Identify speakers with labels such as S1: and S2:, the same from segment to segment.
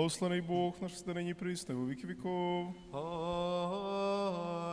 S1: Благословений Бог наш старині присне у віки віков.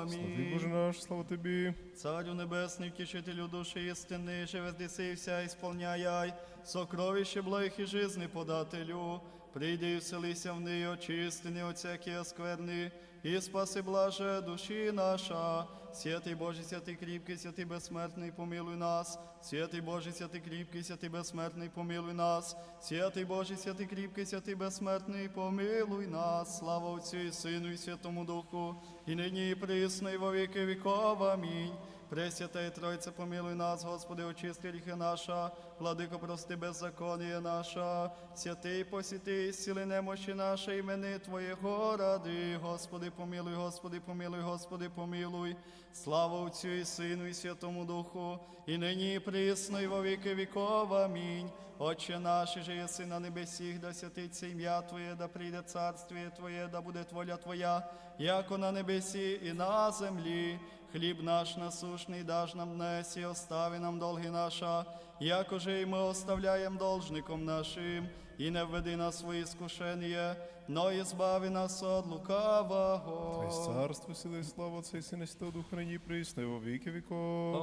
S1: Слави Боже наш, слава тобі.
S2: Царю небесний, втішителю душі істини, живе вся ісполняй, сокровище благих і жизни подателю. Прийди і вселися в неї, очисти не всякі оскверни, і спаси блаже душі наша. Святий Боже, святий кріпкий, святий безсмертний, помилуй нас. Святий Боже, святий кріпкий, святий безсмертний, помилуй нас. Святий Боже, святий кріпкий, святий безсмертний, помилуй нас. Слава Отцю і Сину, і Святому Духу, і нині, і присно, і во віки віков. Амінь. Пресвятая Тройце, помилуй нас, Господи, очисти гріхи наша, владико, прости беззаконія наша, святий посіти, сіли немощі наша, імени Твоєго ради, Господи, помилуй, Господи, помилуй, Господи, помилуй. Слава Отцю і Сину, і Святому Духу, і нині, присно, і во віки віков. Амінь. Отче наш, же єси на небесіх, да святиться ім'я Твоє, да прийде царствіє Твоє, да буде воля Твоя, яко на небесі і на землі. Хліб наш насушний даж нам днес, і остави нам долги наша, якоже і ми оставляємо должником нашим, і не введи нас свої скушення, но і збави нас от лукавого.
S1: Твоє царство, сили, і слава Отця і Сина, і Святого Духа, нині присне у віки віков.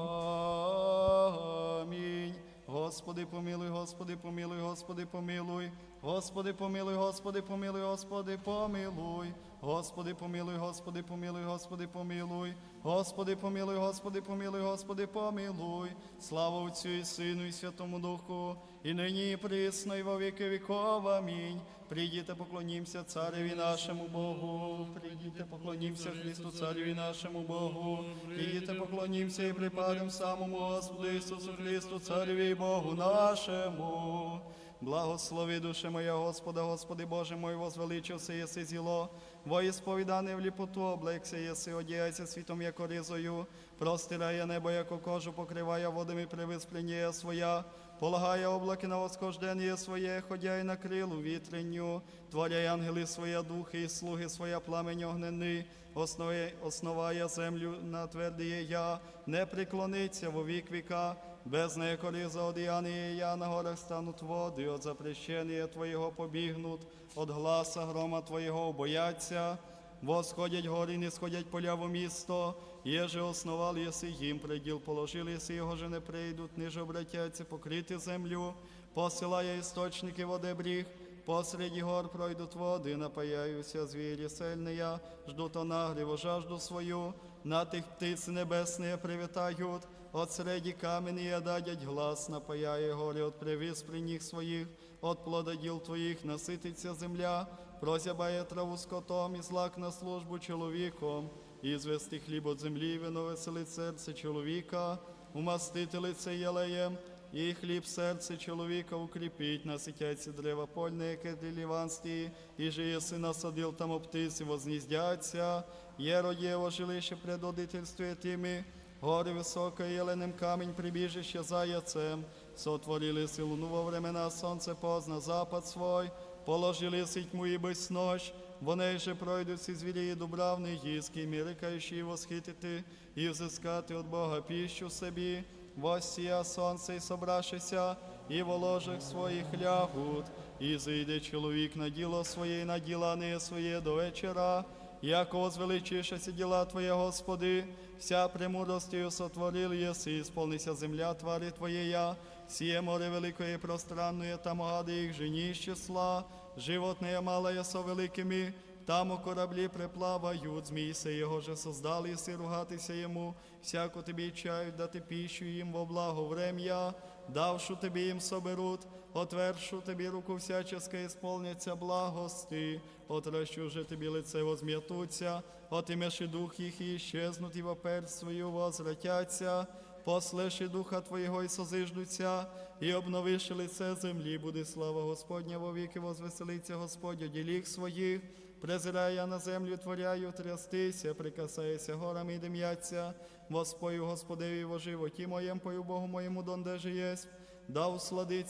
S2: Амінь. Господи, помилуй, Господи, помилуй, Господи, помилуй. Господи, помилуй, Господи, помилуй, Господи, помилуй. Господи, помилуй, Господи, помилуй, Господи, помилуй. Господи, помилуй, Господи, помилуй, Господи, помилуй. Слава Отцю і Сину, і Святому Духу, і нині, і присно, і во віки віков. Амінь. Прийдіте, поклонімся цареві нашому Богу. Прийдіте, поклонімся Христу, цареві нашому Богу. Прийдіте, поклонімся і припадем самому Господу Ісусу Христу, цареві Богу нашому. Благослови душе моя Господа, Господи Боже мой, возвеличився єси зіло, воїсповідане в ліпоту, облекся єси, одіяйся світом, яко ризою, простирає небо, яко кожу, покриває водами привисплення своя, полагає облаки на восхождення своє, ходяй на крилу вітренню, творяй ангели своя духи і слуги своя пламень огнений, основає, основає землю на твердіє я, не преклониться во вік віка, без неколі за одіяння я на горах стануть води, от запрещення Твоєго побігнуть, от гласа грома Твоєго бояться. Восходять гори, не сходять поля в місто, єже основал, єси їм приділ положили, єси його же не прийдуть, ниже обратяться, покрити землю, посилає істочники води бріг, посереді гор пройдуть води, напаяюся звірі сильния, ждут нагріву жажду свою, на тих птиц небесні привітають, от среди камені дадять глас, напаяє горі, от привіз при них своїх, от плододіл твоїх насититься земля, прозябає траву скотом і злак на службу чоловіком, і звести хліб от землі, вино веселить серце чоловіка, умастити лице єлеєм, і хліб серце чоловіка укріпить, наситяться дерева польне, яке для ліванстві, і же єси насадил там оптиці, возніздяться, є родєво жилище предодительствує тими, гори високе, єленим камінь прибіжище заяцем, сотворили силу во времена, сонце позна запад свой, положили тьму і безнощ, вони же пройдуть всі звірі і дубравний гізкий, мірикаючи восхитити і взискати від Бога піщу собі, Восія сонце і собрашися, і в ложах своїх лягут, і зійде чоловік на діло своє, і на діла не своє до вечора, яко возвеличишеся діла Твоє, Господи, вся премудростю сотворил єси, і сповнися земля твари Твоєя, сіє море великої пространної та могади їх жені числа, животне малое со великими, там у кораблі приплавають, змійся його же создали, єси ругатися йому, всяку тобі чають, дати піщу їм во благо врем'я, давшу тобі їм соберуть, отвершу тобі руку всяческа, ісполняться благости, отращу же тобі лице возм'ятуться, отимеш і дух їх і щезнуть, і в опер свою возвратяться, послеши духа Твоєго і созиждуться, і обновиш лице землі, буде слава Господня во віки, возвеселиться Господь у діліх своїх, презирає на землю, творяю трястися, прикасається горами і дим'яться, воспою Господеві во животі моєм, пою Богу моєму, донде же єсть, да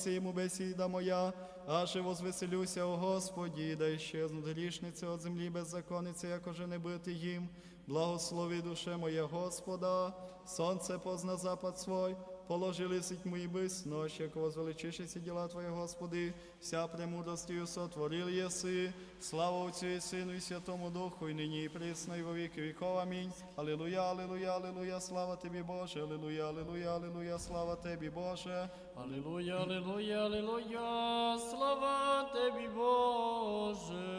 S2: йому бесіда моя, аже возвеселюся у Господі, да іщезнуть грішниці от землі беззаконниці, як уже не бити їм. Благослови душе моє Господа, сонце позна запад свой, положили сить мої без ночь, як возвеличишися діла Твої, Господи, вся премудростю сотворил єси, слава Отцю і Сину і Святому Духу, і нині і присно, і во віки віков. Амінь. Алілуя, алілуя, алілуя, слава Тобі, Боже, алілуя, алілуя, алілуя, слава Тобі, Боже.
S3: Алілуя, алілуя, алілуя, слава Тебі, Боже.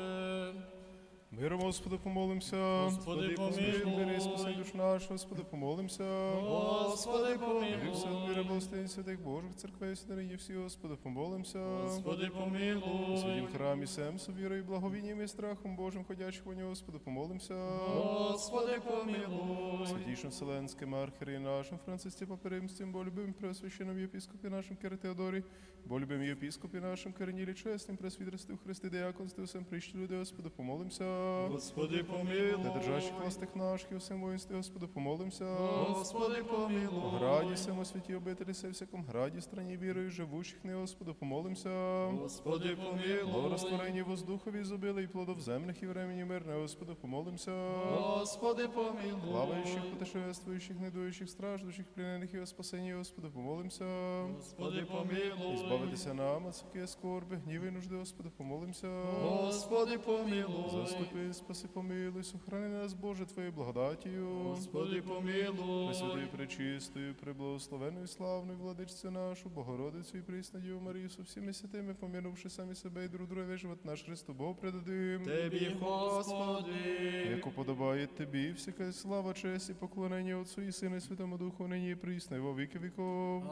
S1: Миром Господу помолимся.
S3: Господи,
S1: Господи,
S3: помилуй.
S1: спаси душ наш, Господи, помолимся.
S3: Господи, помилуй.
S1: все мира, благословень святих Божих церквей, святині всі, Господи, помолимся.
S3: Господи, помилуй.
S1: своїм храмі сем з вірою, благовінням і страхом Божим, ходячих во нього, Господи, помолимся.
S3: Господи, помилуй.
S1: Святішим Вселенським архиереї нашим, Францисті Паперимстім, бо любим преосвященном єпіскопі нашим Кири Теодорі, бо любим єпіскопі нашим Кирнілі Чесним, пресвітерстві Христи, Деяконстві, усім прищі люди, Господи, помолимся.
S3: Господи,
S1: Для
S3: помилуй.
S1: держащих властих наших і всім воїнстві, Господи, помолимся.
S3: Господи,
S1: О
S3: помилуй.
S1: граді семо святі обителі, се всяком граді, страні вірою, живущих не, Господи, помолимся.
S3: Господи, помилуй.
S1: Благорозтворені воздухові зубили і плодов земних і времені мирне, Господи, помолимся.
S3: Господи, помилуй.
S1: Плаваючих, путешествуючих, недуючих, страждущих, пленених і о спасенні, Господи, помолимся.
S3: Господи, помилуй.
S1: Збавитися нам, от всякої скорби, гніви нужди, Господи, помолимся.
S3: Господи, помилуй.
S1: Заступи, спаси, помилуй, сохрани нас, Боже, Твоєю благодатію.
S3: Господи, помилуй.
S1: Пресвятою, пречистою, преблагословенною, славною владичцю нашу, Богородицю і приснадію Марію, со всіми святими, помінувши самі себе і друг друге, живот наш Христу Богу предадим.
S3: Тебі, Господи.
S1: Як уподобає тобі, всяка слава, честь і поклонення Отцу і Сину і Святому Духу, нині і присно, і во віки віков.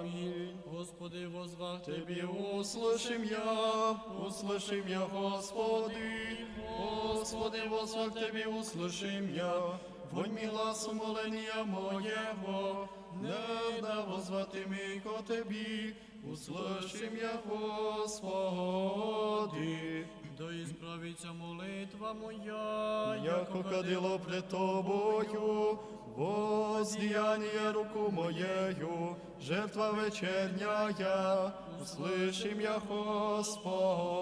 S3: Амінь. Господи, возвах Тебі, услышим я, услышим я, Господи. Господи, возвах Тебі, услышим я. Вонь гласу молення моєго, не да возвати ми ко Тебі, услышим я, Господи. Да ісправиться молитва моя,
S2: Яко кадило пред тобою, воздіяння руку моєю, жертва вечерняя, услышим я, Господи.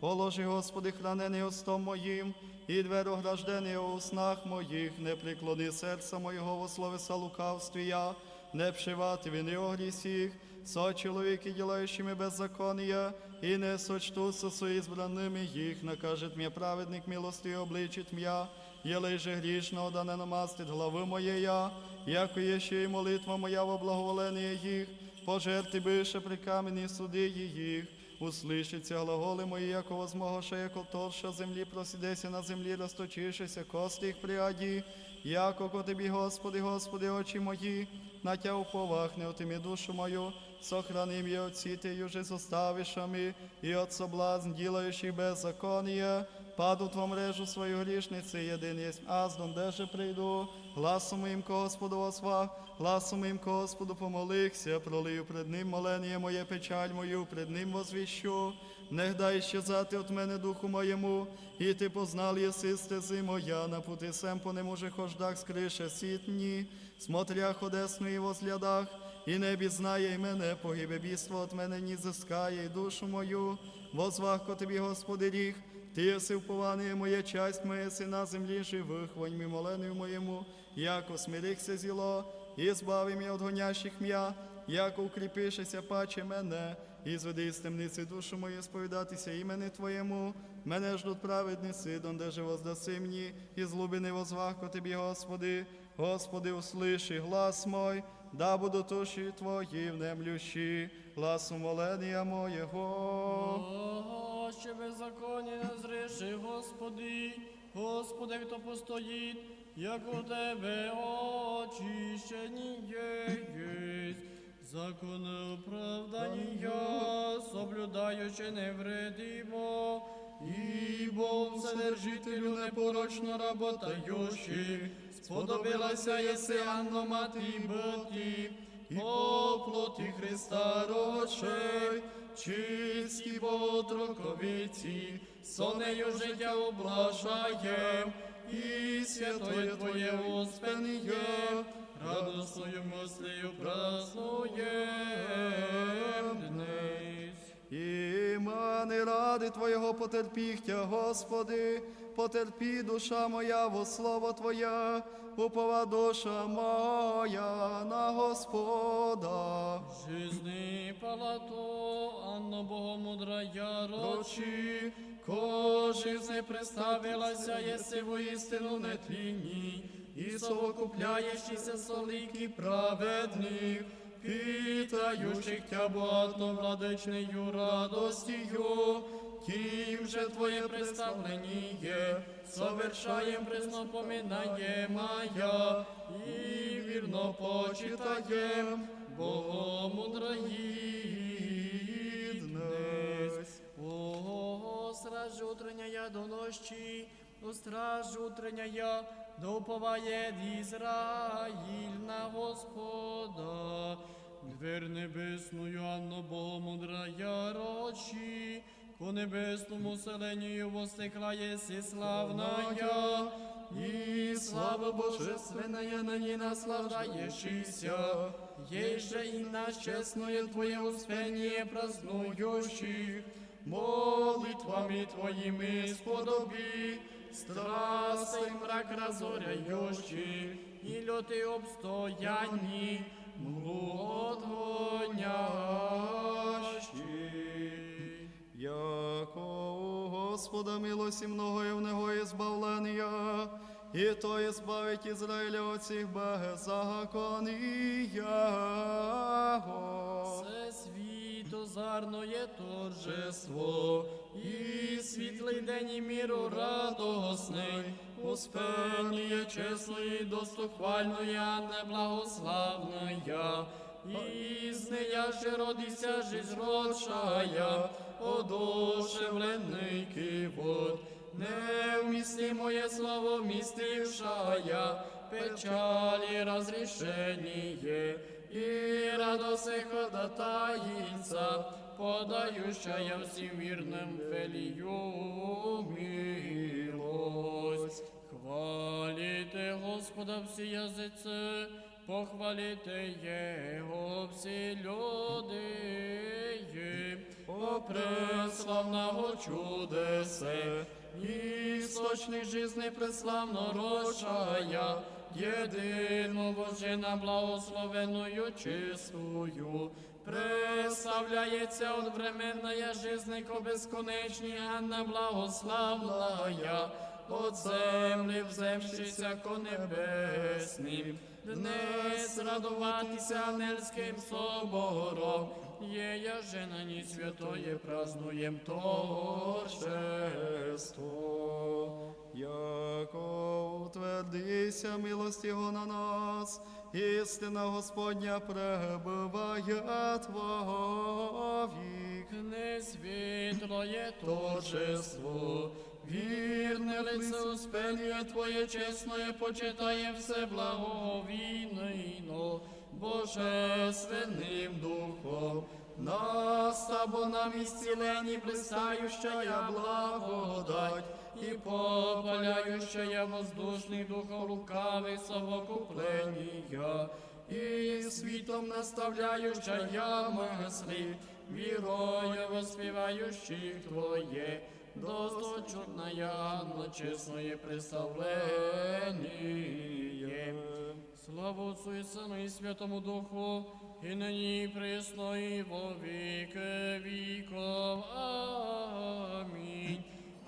S2: Положи, Господи, хранений устом моїм, і дверо граждений у снах моїх, не приклони серця моєго во словеса лукавствія, не вшивати вини о грісіх, со чоловіки, ділаючими беззаконія, і не сочтутся со избранными їх, накажет мне праведник милости и обличит м'я, єлей же грішного да не намастить глави моєя, яко є ще й молитва моя во благоволення їх, пожерти бише при камені суди їх, услышиться глаголи мої, яко возмогоше, яко торша землі просідеся на землі, розточишися кости їх пряді, яко ко тобі, Господи, Господи, очі мої, на тя уповах, не отимі душу мою, сохрани мне от уже зоставишами, і от соблазн, ділаючих беззаконія, падуть во мрежу свою грішниці, єдин єсть аздон, де же прийду, гласом моїм Господу осва, гласом моїм Господу помолихся, пролию пред ним молення моє, печаль мою, пред ним возвіщу, не гдай щезати от мене духу моєму, і ти познал єси стези моя, на пути сем по нему же хождах скрише сітні, смотрях одесну і возглядах, і не бізнає й мене, погибе біство от мене ні зискає, і душу мою, возвах ко тобі, Господи, ріг, ти єси впований моя часть моя, си на землі живих, вонь ми моленою моєму, яко смирихся зіло, і збави м'я от гонящих м'я, яко укріпишеся паче мене, і зведи з темниці душу мою сповідатися імені Твоєму, мене ждуть праведниці, донде же воздаси мені, і злубини возвах ко тобі, Господи, Господи, услиши глас мой, да буду туші Твої внемлющі, гласу молення моєго.
S3: Ще беззаконні не зріши, Господи, Господи, хто постоїть, як у Тебе очищені єсть. Закони оправдання, соблюдаючи невредимо, ібо вседержителю непорочно работаючи, сподобилася єси Анно мати бити, по плоті Христа рочей, чисті потроковиці, сонею життя облажаєм, і святое Твоє успеніє, радостною мислею.
S2: І мани ради Твоєго потерпіхтя, Господи, потерпі душа моя во слово Твоя, упова душа моя на Господа.
S3: Жизни палато, Анно Богомудрая рочі,
S2: Рочі,
S3: кожи не представилася, єси воістину нетлінні, і совокупляєшся солики праведних, питаючих тя багато владичнею радостію, тим же Твоє представлення совершаєм признопоминає моя, і вірно почитаєм Богомудроїднесь. О, страж утрення до ночі, у страж утрення я доповає Ізраїль на Господа. Двер небесную, Анно Богомудрая рочі, по небесному селенію востекла єси славная, і слава Божественная на ней наслаждающийся, ей же и наш честное Твое успение празднующих, молитвами Твоими сподоби, страстей мрак разоряющий, и леты обстояний, млодонящий.
S2: Яко у Господа милості много і в него избавлення, і то збавить Ізраїля беззаконія.
S3: Все світозарное торжество, і світлий день і міру радосний, успение чесної, достохвальної, а не благославная, і з нея же родися жизнь родшая, одушевлений кивот, невмістимое слово вмістившая, печали разрешение, и радость ходатаица, подающая всем мирным велию милость. Хвалите Господа всі язиці, похвалите Його всі люди, о преславного чудесе, істочник жизни преславно рожая, єдину Божина благословенную чистую, Преславляється от временная жизника безконечні, Анна благославная, от землі вземшися ко небесним, днес радуватися ангельським собором, Ея же на ній святое празднуєм торжество.
S2: Яко утвердися милость Його на нас, істина Господня пребуває Твовік.
S3: Не світлоє торжество, вірне лице успення Твоє чесноє почитає все благовійно, Божественним духом. Нас або нам ісцілені блистающая благодать, і попаляющая воздушний духом лукавий совокуплення, і світом наставляющая мисли, вірою воспіваючих Твоє, досточутная чесное представление. Слава Отцу і Сину і Святому Духу, і нині присно, і во віки віков. Амінь.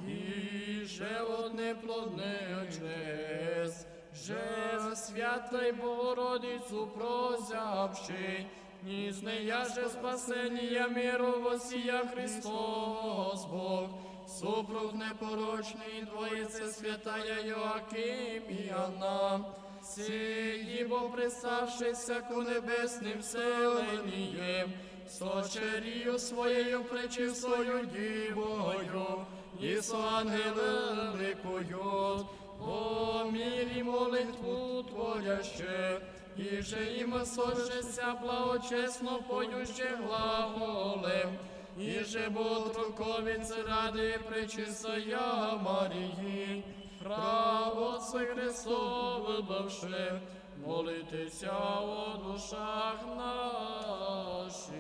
S3: І же одне плодне честь, же святой Богородицю прозявши, ніж не яже спасення миру восія Христос Бог, супруг непорочний, Двоїце святая Йоаким і Анна, сії бо приставшися ку небесним селенієм, сочерію своєю пречистою дівою, і со ангелем ликують, о мірі молитву творяще, і же їм сожеся благочесно поюще глаголем, і же бо труковице ради пречистая Марії, Правоце Христов вибавши, молитеся о душах наших.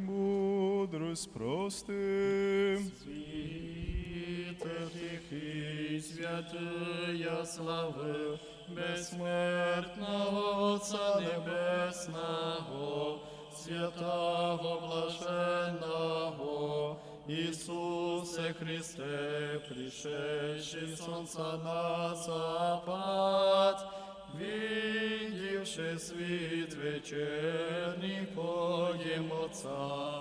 S1: Мудрость прости.
S3: Світе тихий, святия слави, безсмертного Отця Небесного, святого блаженного, Ісусе Христе, пришедший сонця на запад, видівши світ вечерній подім Отця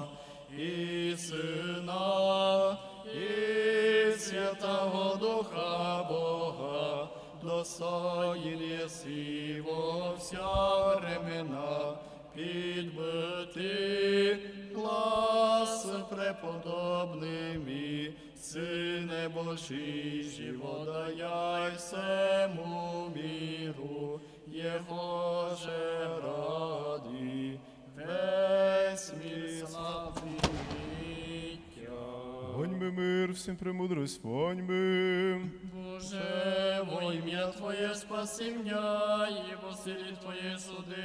S3: і Сина, і Святого Духа Бога, достоїн єси во вся времена, підбити глас преподобними, Сине Божий, живодаяй всему миру, Його же ради, весь мир славиття.
S1: Воньми мир, всім премудрость, воньми.
S3: Боже, во ім'я Твоє спаси меня, і посилі Твоє суди.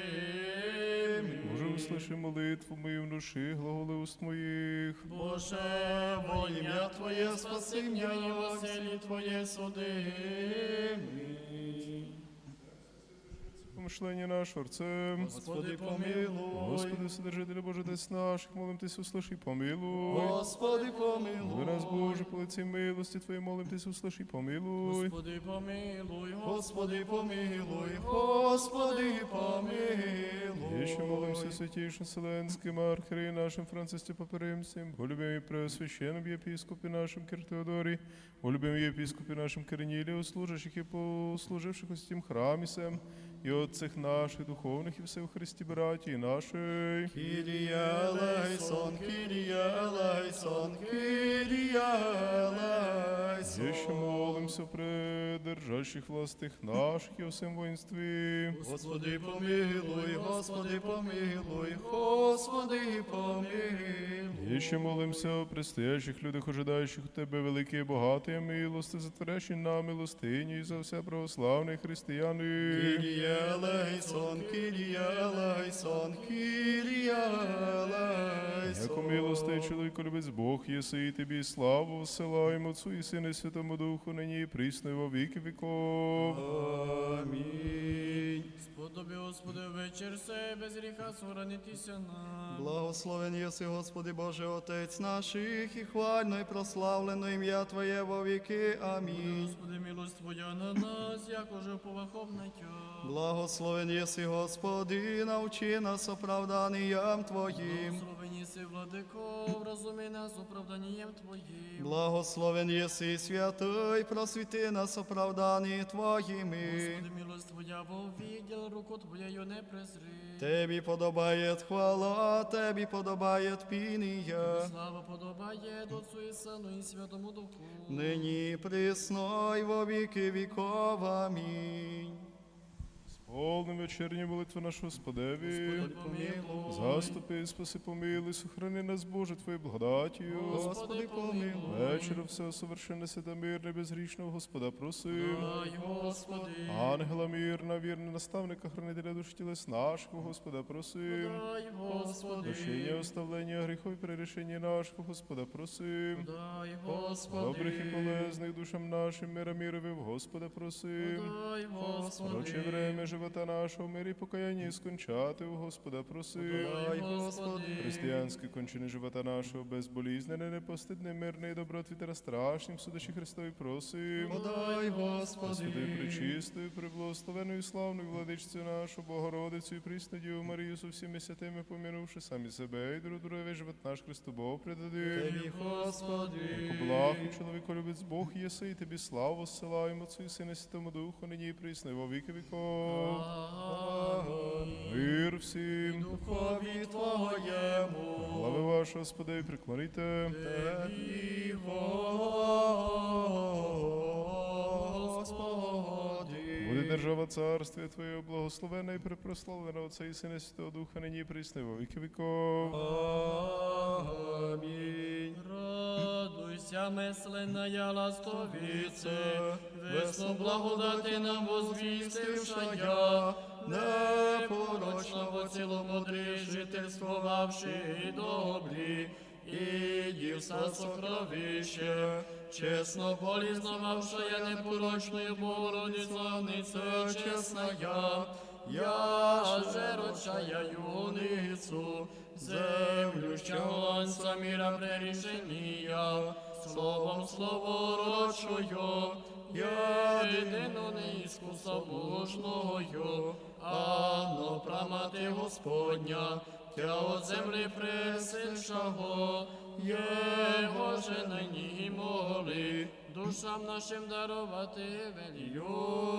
S1: Боже, услыши молитву мою в душі, глаголи уст моїх.
S3: Боже, во ім'я Твоє спаси меня, і посилі Твоє суди.
S1: Помишлення наше Отцем.
S3: Господи, помилуй.
S1: Господи, Вседержителю Боже, десь наших, молим Тись, услыши, помилуй.
S2: Господи, помилуй.
S1: Ви нас, Боже, по лиці милості Твої, молим Тись, услыши, помилуй.
S3: Господи, помилуй,
S2: Господи, помилуй. Господи, помилуй.
S1: І ще молимся святейшим Вселенським архиерею нашим Францисті Паперимцем, о любимі преосвященном єпископі нашим Киртеодорі, о любимі єпископі нашим Кирнілі, служащих і послуживших у стім храмі сем, і отцях наших духовних і все в Христі браті нашої.
S2: Кирия лайсон, Кирия лайсон, Кирия лайсон.
S1: І ще молимся при держащих властих наших і у всем воїнстві.
S2: Господи, помилуй, Господи, помилуй, Господи, помилуй.
S1: І ще молимся о предстоящих людях, ожидаючих у Тебе великі і багаті милости, затворящі нам милостині і за все православні християни.
S2: Кирия лайсон, Кирия лайсон, Кирия лайсон.
S1: Яко милостий чоловіко любець Бог, єси і тобі славу всилаємо Отцу і Сину і Святому Духу, нині і присно і во віки віков.
S2: Амінь.
S3: Сподоби, Господи, вечір сей, без гріха соранитися нам.
S2: Благословен єси, Господи Боже, Отець наших, і хвально і прославлено ім'я Твоє во віки. Амінь.
S3: Господи, милость Твоя на нас, як уже поваховна тя.
S2: Благословен єси, Господи, навчи нас оправданням Твоїм.
S3: Си, владико, вразуми нас оправданням Твоїм.
S2: Благословен єси, святий, просвіти нас оправдані Твоїми.
S3: Господи, милость Твоя, бо відділ, руку Твоєю не презри.
S2: Тебі подобає хвала, Тебі подобає пінія.
S3: Слава подобає Отцу і Сину і Святому Духу.
S2: Нині присно й во віки віков. Амінь.
S1: Сповним вечірні молитви наш Господеві.
S3: Господи, помилуй.
S1: Заступи, спаси, помилуй, сохрани нас, Боже, Твоєю благодаттю.
S2: Господи, помилуй.
S1: Вечора все совершенне свята мирне, безгрішного Господа просим.
S3: Дай, Господи,
S1: Ангела мирна, вірна, наставника, хранителя душ тілес нашого, Господа просим.
S3: дай, Господи,
S1: Прощення, оставлення гріхов і перерішення нашого, Господа просим.
S3: дай, Господи,
S1: Добрих і полезних душам нашим, мира міровим, Господа просим.
S3: дай, Господи,
S1: Проче время живота нашого, в мирі покаяння і скончати у Господа
S3: Господи,
S1: Християнські кончини живота нашого, безболізнене, непостидне, мирне і добротвітера страшнім, судачі Христові просим.
S2: Подай, Господи.
S1: Господи, пречистою, преблагословеною, славною владичцю нашу, Богородицю і Діву Марію со всіми святими, помінувши самі себе і друг друге живот наш Христу Богу предадим.
S2: Тебі, Господи.
S1: Яко благ і чоловіко любець Бог єси, і тобі славу Отцю і Сину і Святому Духу, нині і присно, і во віки віков. Мир всім.
S3: Духові Твоєму,
S1: Слави вашого, Господи.
S3: Тебі,
S2: Господи.
S1: Буде держава царствія Твоє, благословена і припрославлена Отця і Сина Святого Духа, нині і во віки віков.
S2: Амінь.
S3: Радуйся, месленная ластовице, весну благодати нам возвістившая, непорочного ціломудрі жительствувавши добрі, і дівса сокровище, чесно полізнававшая непорочною Богородиця, чесная, я. Я же рочая юницю, землю щонца міра прерішення, словом словорочою, я дитину неіскусобожною, ано прамати Господня, тя от землі пресильшого, Його же нині моли, душам нашим дарувати велію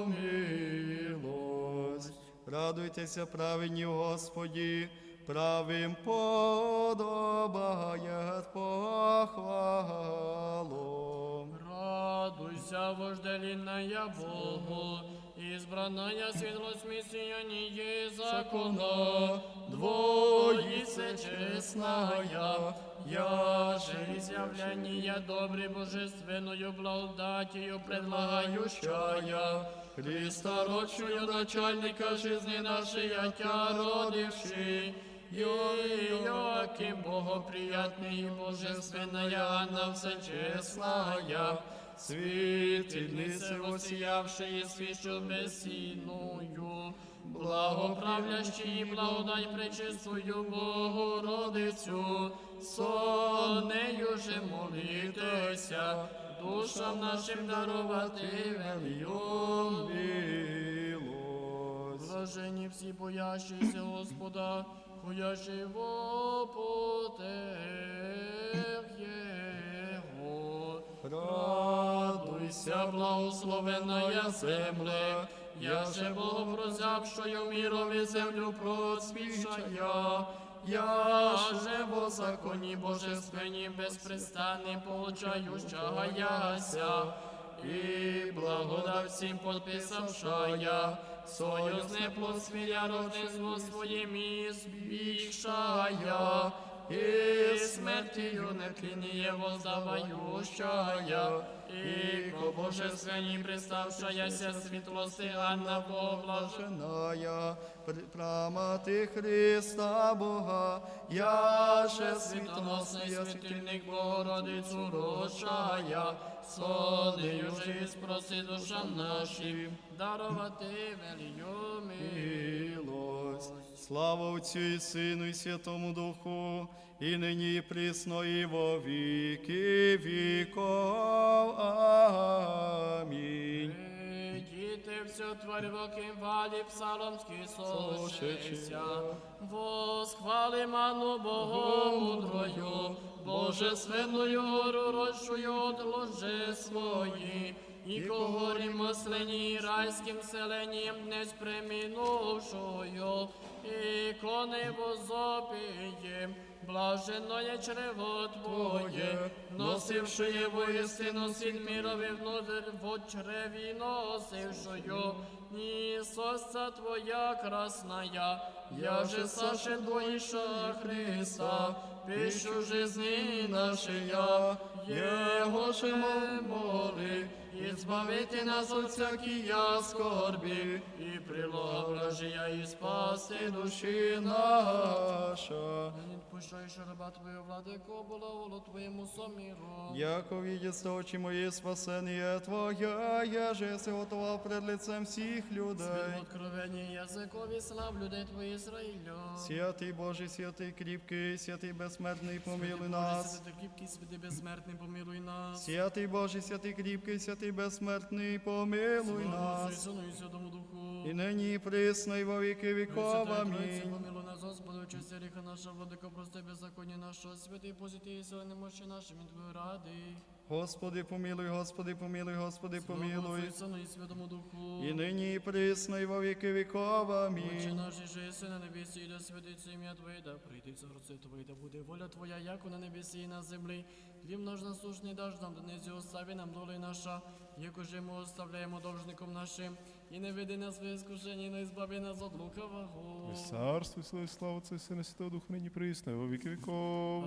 S2: милость. Радуйтеся, праведні Господі, правим подобає похвалу.
S3: Радуйся, вожделенная Богу, избранная светлость мессияния закона, двоице честная, я же изъявление доброй божественную благодатью предлагающая, Христа рочую начальника жизни нашей, отя родивший, Йоаким Богоприятный и божественная Анна всечестная, Святильницы воссиявшие свечу бессильную, благоправлящий и благодать пречистую Богородицю, со нею же молитеся, душам нашим дарувати
S2: Милость.
S3: Блажені всі боящіся Господа, коя живо потех Його. Радуйся, благословенная земле, я же Богом прозявшою мірові землю просвіщая, я же во законі божественні безпрестанні получающа яся, і благода всім подписавшая, союзне плосвіря родинство своє і збільшая, і смертію нетлінніє воздавающая, і ко божественній приставшаяся світлости Анна поблажена.
S2: Блаженая, пр- прамати Христа Бога, я же
S3: Світоносний світильник Богородицю рожая, сонею же спроси душам нашим, дарувати велію
S2: милость. Слава Отцю і Сину і Святому Духу, і нині і присно, і во віки віков. Амінь.
S3: Діти все тварь воким валі псаломський слушайся. Восхвали ману Богу мудрою, Божественною гору рощую отложи свої, і когорі маслені райським селенням не спремінувшою, і кони возопієм, блаженное чрево Твоє, носивши воістину сіль мірові внутрь в чреві носившою, ні сосца Твоя красная, я же Саше Твоїша Христа, пищу жизни нашия, Его же моли, і збавити нас от всякія скорбі, і прилога вражія, і спаси душі
S2: Наша.
S3: не відпущаєш раба Твою владико, було Твоєму соміру.
S2: Яко видят очі мої спасення Твоя, я же се готував пред лицем всіх людей.
S3: Откровення язикові слав людей Твої Ізраїлю.
S2: Святий Божий, святий кріпкий, святий безсмертний, помилуй
S3: Боже,
S2: нас.
S3: святий кріпкий, святий безсмертний, помилуй нас.
S2: Святий Божий, святий кріпкий, святий безсмертний, помилуй нас.
S3: І
S2: нині і присно, і во віки віков. Амінь.
S3: Господи, очисти ріха наша, владико, прости беззаконня нашого, святий позитив і сили немощі нашим, він Твою ради.
S2: Господи, помилуй, Господи, помилуй, Господи, помилуй.
S3: Сину і Святому Духу.
S2: І нині і присно, і во віки віков.
S3: Отче наш, єси на небесі, і да святиться ім'я Твоє, да прийде царство Твоє, да буде воля Твоя, як на небесі і на землі. Хліб наш насушний даж нам, донизі остави нам доли наша, як уже ми оставляємо должником нашим. І не веди нас в іскушення, і не збави нас от лукавого.
S1: Царство, слава, слава і Сина, Святого Духа, нині присно, во віки віков.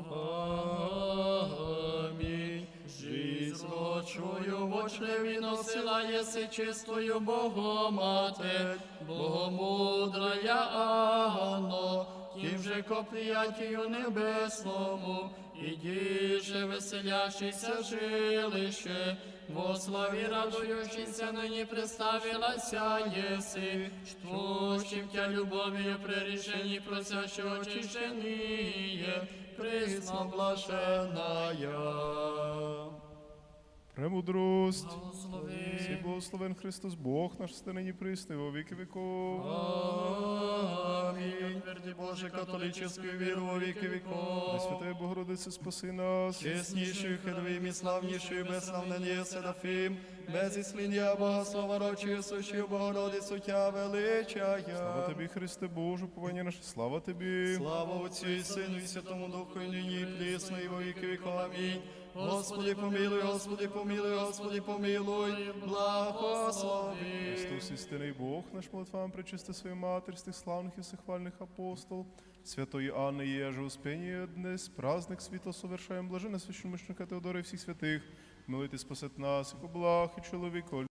S2: Амінь.
S3: Жизнь злочую, вочневі носила єси чистою Богомате, Богомудрая Анно, тим же коприятію небесному, іди же веселящийся жилище, во славі радуючися нині представилася єси, що чим тя любов'ю при рішенні просяще очищеніє, присно блаженная.
S1: Премудрость. Всі
S3: Благослови.
S1: благословен Христос, Бог наш нині присни во віки віков.
S2: Амінь. Тверди Боже, католическую віру во віки віков.
S1: Пресвятая Богородице, спаси нас.
S2: Чеснішою, хедовим і славнішою, без сравнення Серафим, без ісління Богослова рочою сущою Богородицю Тя величая.
S1: Слава тобі, Христе Боже, повання наше, слава тобі.
S2: Слава Отцю і Сину і Святому Духу, і нині, і присно, і во віки віков. Амінь. Господи, помилуй, Господи, помилуй, Господи, помилуй, благослови.
S1: Христос, істинний Бог, наш молитвам причисти матер, стих тих славних і всехвальних апостол, святої Анни Єжи, Успенії днес, праздник світло совершаємо, блаженне священномучника Теодора і всіх святих, милуйте спасет нас, і по благ, і чоловіко